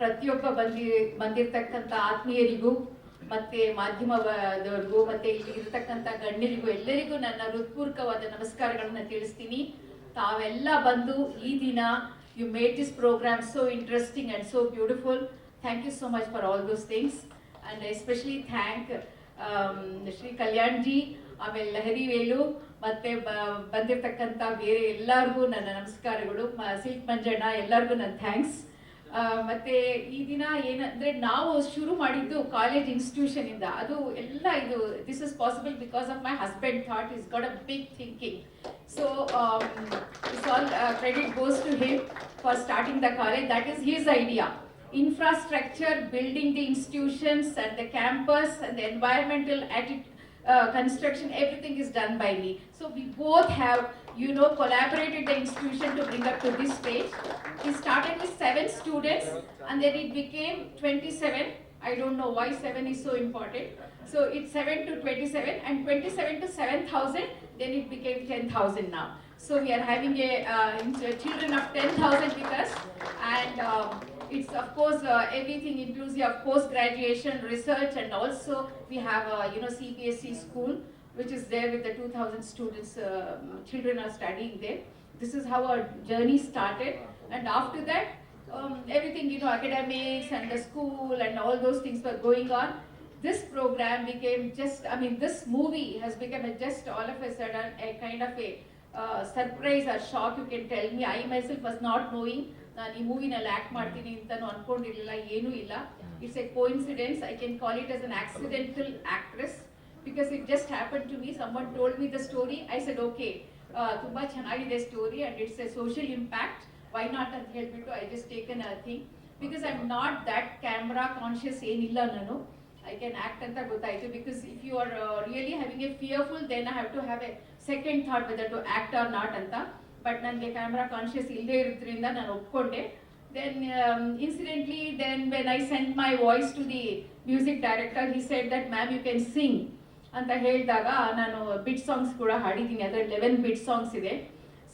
ಪ್ರತಿಯೊಬ್ಬ ಬಂದಿ, ಬಂದಿರತಕ್ಕಂಥ ಆತ್ಮೀಯರಿಗೂ ಮತ್ತೆ ಮಾಧ್ಯಮದವರಿಗೂ ಮತ್ತೆ ಇಲ್ಲಿ ಇರತಕ್ಕಂಥ ಗಣ್ಯರಿಗೂ ಎಲ್ಲರಿಗೂ ನನ್ನ ಹೃತ್ಪೂರ್ವಕವಾದ ನಮಸ್ಕಾರಗಳನ್ನ ತಿಳಿಸ್ತೀನಿ. ತಾವೆಲ್ಲ ಬಂದು ಈ ದಿನ you made this program so interesting and so beautiful thank you so much for all those things and especially thank Shri Kalyan ji ಆಮೇಲೆ ಲಹರಿ ವೇಲು, ಮತ್ತೆ ಬಂದಿರ್ತಕ್ಕಂಥ ಬೇರೆ ಎಲ್ಲರಿಗೂ ನನ್ನ ನಮಸ್ಕಾರಗಳು. ಸಿಲ್ಕ್ ಮಂಜಣ್ಣ, ಎಲ್ಲರಿಗೂ ನನ್ನ ಥ್ಯಾಂಕ್ಸ್ ಮತ್ತೆ ಈ ದಿನ ಏನಂದ್ರೆ ನಾವು ಶುರು ಮಾಡಿದ್ದು ಕಾಲೇಜ್ ಇನ್ಸ್ಟಿಟ್ಯೂಷನ್ ಇಂದ. ಅದು ಎಲ್ಲ ಇದು this is possible because of my husband thought is got a big thinking so it's all credit goes to him for starting the college that is his idea infrastructure building the institutions and the campus and the environmental atti- uh, construction, everything is done by me. So we both have, you know, collaborated the institution to bring up to this stage. We started with seven students and then it became twenty-seven. I don't know why seven is so important. So it's seven to twenty-seven and twenty-seven to seven thousand, then it became ten thousand now. So we are having a, uh, children of ten thousand with us and um, it's of course uh, everything inclusive of post graduation research and also we have a you know CPSC school which is there with the 2000 students um, children are studying there. This is how our journey started. And after that um, everything you know academics and the school and all those things were going on. This program became just i mean this movie has become a just all of a sudden a kind of a uh, surprise or shock you can tell me. I myself was not knowing ನಾನು ಈ ಮೂವಿನಲ್ಲಿ act ಮಾಡ್ತೀನಿ ಅಂತ ಅನ್ಕೊಂಡಿರ್ಲಿಲ್ಲ, ಏನೂ ಇಲ್ಲ. It's a coincidence I can call it as an accidental actress because it just happen to me someone told me the story I said okay ತುಂಬಾ ಚೆನ್ನಾಗಿದೆ story and it's a social impact why not ಅಂತ ಹೇಳ್ಬಿಟ್ಟು I just taken a thing because I am not that camera conscious ಏನಿಲ್ಲ ನಾನು. I can act ಅಂತ ಗೊತ್ತಾಯ್ತು because if you are really having a fearful then I have to have a second thought whether to act or not ಅಂತ. But ನನಗೆ camera conscious ಇಲ್ಲದೆ ಇರೋದ್ರಿಂದ ನಾನು ಒಪ್ಕೊಂಡೆ. Then incidentally then when I sent my voice to the music director he said that ma'am you can sing ಅಂತ ಹೇಳಿದಾಗ ನಾನು bit songs ಕೂಡ ಹಾಡಿದ್ದೀನಿ. ಅದರಲ್ಲಿ ಲೆವೆನ್ ಬಿಟ್ ಸಾಂಗ್ಸ್ ಇದೆ.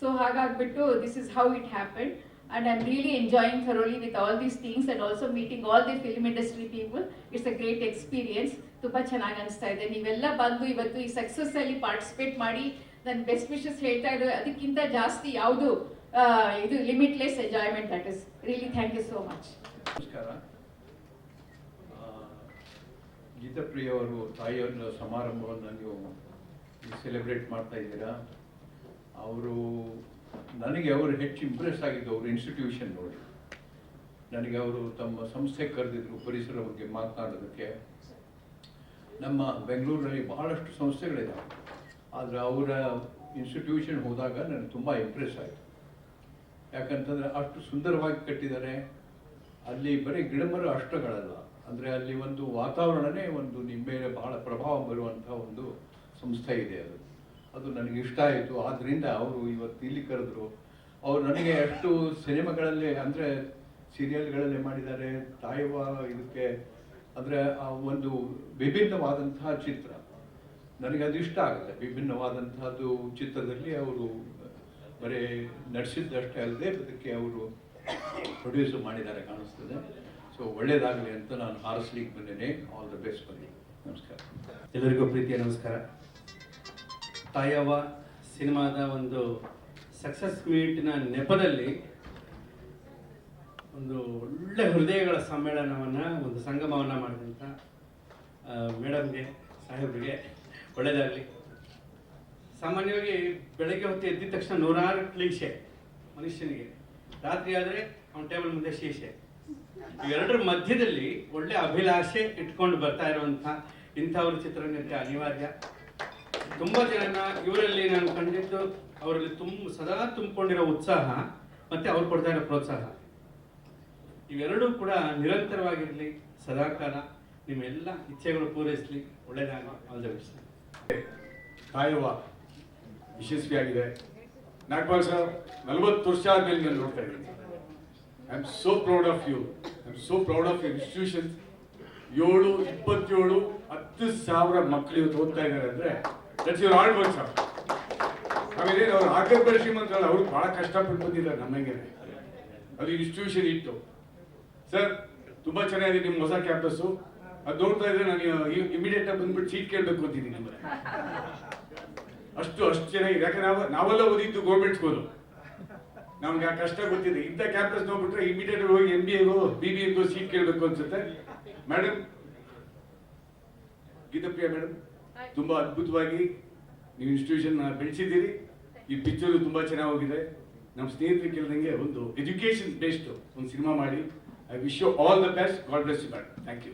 ಸೊ ಹಾಗಾಗ್ಬಿಟ್ಟು this is how it happen and I am really enjoying thoroughly with all these things and also meeting all the film industry people it's a great experience ತುಂಬ ಚೆನ್ನಾಗಿ ಅನಿಸ್ತಾ ಇದೆ. ನೀವೆಲ್ಲ ಬಂದು ಇವತ್ತು ಈ ಸಕ್ಸಸ್ ಅಲ್ಲಿ ಪಾರ್ಟಿಸಿಪೇಟ್ ಮಾಡಿ ನನ್ನ ಬೆಸ್ಟ್ ವಿಶಸ್ ಹೇಳ್ತಾ ಇದ್ದಾರೆ ಅದಕ್ಕಿಂತ ಜಾಸ್ತಿ ಯಾವುದು ಇದು limitless enjoyment that is really thank you so much ನಮಸ್ಕಾರ. ಗೀತಾಪ್ರಿಯ ಅವರು ತಾಯಿಯವರ ಸಮಾರಂಭವನ್ನು ನೀವು ಸೆಲೆಬ್ರೇಟ್ ಮಾಡ್ತಾ ಇದ್ದೀರಾ? ಅವರು, ನನಗೆ ಅವರು ಹೆಚ್ಚು ಇಂಪ್ರೆಸ್ ಆಗಿದ್ದು ಅವರು ಇನ್ಸ್ಟಿಟ್ಯೂಷನ್ ನೋಡಿ. ನನಗೆ ಅವರು ತಮ್ಮ ಸಂಸ್ಥೆ ಕರೆದಿದ್ರು ಪರಿಸರ ಬಗ್ಗೆ ಮಾತನಾಡೋದಕ್ಕೆ. ನಮ್ಮ ಬೆಂಗಳೂರಿನಲ್ಲಿ ಬಹಳಷ್ಟು ಸಂಸ್ಥೆಗಳಿದ್ದಾವೆ ಆದರೆ ಅವರ ಇನ್ಸ್ಟಿಟ್ಯೂಷನ್ ಹೋದಾಗ ನನಗೆ ತುಂಬ ಇಂಪ್ರೆಸ್ ಆಯಿತು. ಯಾಕಂತಂದರೆ ಅಷ್ಟು ಸುಂದರವಾಗಿ ಕಟ್ಟಿದ್ದಾರೆ. ಅಲ್ಲಿ ಬರೀ ಗಿಡಮರ ಅಷ್ಟಗಳಲ್ಲ ಅಂದರೆ ಅಲ್ಲಿ ಒಂದು ವಾತಾವರಣನೇ ಒಂದು ನಿಮ್ಮ ಮೇಲೆ ಬಹಳ ಪ್ರಭಾವ ಬರುವಂಥ ಒಂದು ಸಂಸ್ಥೆ ಇದೆ ಅದು. ಅದು ನನಗೆ ಇಷ್ಟ ಆಯಿತು. ಆದ್ದರಿಂದ ಅವರು ಇವತ್ತು ಇಲ್ಲಿ ಕರೆದ್ರು. ಅವರು ನನಗೆ ಅಷ್ಟು ಸಿನಿಮಾಗಳಲ್ಲಿ ಅಂದರೆ ಸೀರಿಯಲ್ಗಳಲ್ಲಿ ಮಾಡಿದ್ದಾರೆ. ತಾಯವ ಇದಕ್ಕೆ ಅಂದರೆ ಆ ಒಂದು ವಿಭಿನ್ನವಾದಂತಹ ಚಿತ್ರ. ನನಗೆ ಅದು ಇಷ್ಟ ಆಗುತ್ತೆ. ವಿಭಿನ್ನವಾದಂತಹದ್ದು ಚಿತ್ರದಲ್ಲಿ ಅವರು, ಬರೀ ನಡೆಸಿದ್ದಷ್ಟೇ ಅಲ್ಲದೆ ಅದಕ್ಕೆ ಅವರು ಪ್ರೊಡ್ಯೂಸ್ ಮಾಡಿದ್ದಾರೆ ಕಾಣಿಸ್ತದೆ. ಸೊ ಒಳ್ಳೇದಾಗಲಿ ಅಂತ ನಾನು ಹಾರಿಸ್ಲಿಕ್ಕೆ ಬಂದೇನೆ. ಆಲ್ ದ ಬೆಸ್ಟ್ ಬನ್ನಿ. ನಮಸ್ಕಾರ. ಎಲ್ಲರಿಗೂ ಪ್ರೀತಿಯ ನಮಸ್ಕಾರ. ತಾಯವ್ವ ಸಿನಿಮಾದ ಒಂದು ಸಕ್ಸಸ್ ಮೀಟಿನ ನೆಪದಲ್ಲಿ ಒಂದು ಒಳ್ಳೆ ಹೃದಯಗಳ ಸಮ್ಮೇಳನವನ್ನು, ಒಂದು ಸಂಗಮವನ್ನು ಮಾಡಿದಂಥ ಮೇಡಮ್ಗೆ, ಸಾಹೇಬ್ರಿಗೆ ಒಳ್ಳೆಯದಾಗಲಿ ಸಾಮಾನ್ಯವಾಗಿ ಬೆಳಗ್ಗೆ ಹೊತ್ತು ಎದ್ದಿದ ತಕ್ಷಣ ನೂರಾರು ಕ್ಲೀಶೆ ಮನುಷ್ಯನಿಗೆ. ರಾತ್ರಿ ಆದರೆ ಅವನ ಟೇಬಲ್ ಮುಂದೆ ಶೀಶೆ ಇವೆರಡರ ಮಧ್ಯದಲ್ಲಿ ಒಳ್ಳೆ ಅಭಿಲಾಷೆ ಇಟ್ಕೊಂಡು ಬರ್ತಾ ಇರುವಂಥ ಇಂಥವ್ರ ಚಿತ್ರರಂಗಕ್ಕೆ ಅನಿವಾರ್ಯ. ತುಂಬ ಜನನ ಇವರಲ್ಲಿ ನಾನು ಕಂಡಿದ್ದು, ಅವರಲ್ಲಿ ತುಂಬ ಸದಾ ತುಂಬಿಕೊಂಡಿರೋ ಉತ್ಸಾಹ ಮತ್ತೆ ಅವ್ರು ಕೊಡ್ತಾ ಇರೋ ಪ್ರೋತ್ಸಾಹ. ಇವೆರಡೂ ಕೂಡ ನಿರಂತರವಾಗಿರಲಿ, ಸದಾಕಾಲ ನಿಮ್ಮೆಲ್ಲ ಇಚ್ಛೆಗಳು ಪೂರೈಸಲಿ. ಒಳ್ಳೆಯದಾಗ ಆಲ್ ದ ಬೆಸ್ಟ್ ಕಾಯವ್ವ ಯಶಸ್ವಿಯಾಗಿದೆ. ನಾಗಪಾಲ್ ಸರ್, ನಲವತ್ತು ವರ್ಷ ಆದ್ಮೇಲೆ ನಾನು ನೋಡ್ತಾ ಇದ್ದೀನಿ. I am so proud of you I am so proud of your institution ಏಳು, ಇಪ್ಪತ್ತೇಳು, ಹತ್ತು ಸಾವಿರ ಮಕ್ಕಳು ಇವತ್ತು ಓದ್ತಾ ಇದ್ದಾರೆ ಅಂದರೆ that's your all work sir ಆಮೇಲೆ ಅವ್ರು ಆಗರ್ಬರ ಶ್ರೀಮಂತರಲ್ಲ ಅವರು ಬಹಳ ಕಷ್ಟಪಟ್ಟು ಬಂದಿದ್ದಾರೆ ನಮಗೆ ಅದು ಇನ್ಸ್ಟಿಟ್ಯೂಷನ್ ಇತ್ತು. ಸರ್ ತುಂಬ ಚೆನ್ನಾಗಿದೆ ನಿಮ್ಮ ಹೊಸ ಕ್ಯಾಂಪಸ್ಸು ಅದು ನೋಡ್ತಾ ಇದ್ರೆ ನಾನು ಇಮಿಡಿಯೇಟ್ ಆಗಿ ಬಂದ್ಬಿಟ್ಟು ಸೀಟ್ ಕೇಳಬೇಕು ಅಂತಿದ್ದೀನಿ ನಿಮ್ಮಲ್ಲಿ ಅಷ್ಟು ಅಷ್ಟು ಚೆನ್ನಾಗಿದೆ ಯಾಕಂದ್ರೆ ನಾವು, ನಾವೆಲ್ಲ ಓದಿದ್ದು ಗೋರ್ಮೆಂಟ್ ಸ್ಕೂಲು ನಮ್ಗೆ ಆ ಕಷ್ಟ ಗೊತ್ತಿದೆ. ಇಂಥ ಕ್ಯಾಂಪಸ್ ನೋಡ್ಬಿಟ್ರೆ ಇಮಿಡಿಯೇಟ್ ಹೋಗಿ ಎಂ ಬಿ ಎಗೋ ಬಿ ಬಿ ಎಗೋ ಸೀಟ್ ಕೇಳಬೇಕು ಅನ್ಸುತ್ತೆ. ಮೇಡಮ್ ಗೀತಪ್ರಿಯ ಮೇಡಮ್ ತುಂಬಾ ಅದ್ಭುತವಾಗಿ ನೀವು ಇನ್ಸ್ಟಿಟ್ಯೂಷನ್ ಬೆಳೆಸಿದ್ದೀರಿ. ಈ ಪಿಕ್ಚರು ತುಂಬಾ ಚೆನ್ನಾಗಿ ಹೋಗಿದೆ. ನಮ್ಮ ಸ್ನೇಹಿತರು ಕೇಳಿದಂಗೆ ಒಂದು ಎಜುಕೇಶನ್ ಬೇಸ್ಡ್ ಒಂದು ಸಿನಿಮಾ ಮಾಡಿ. I wish you all the best God bless you madam thank you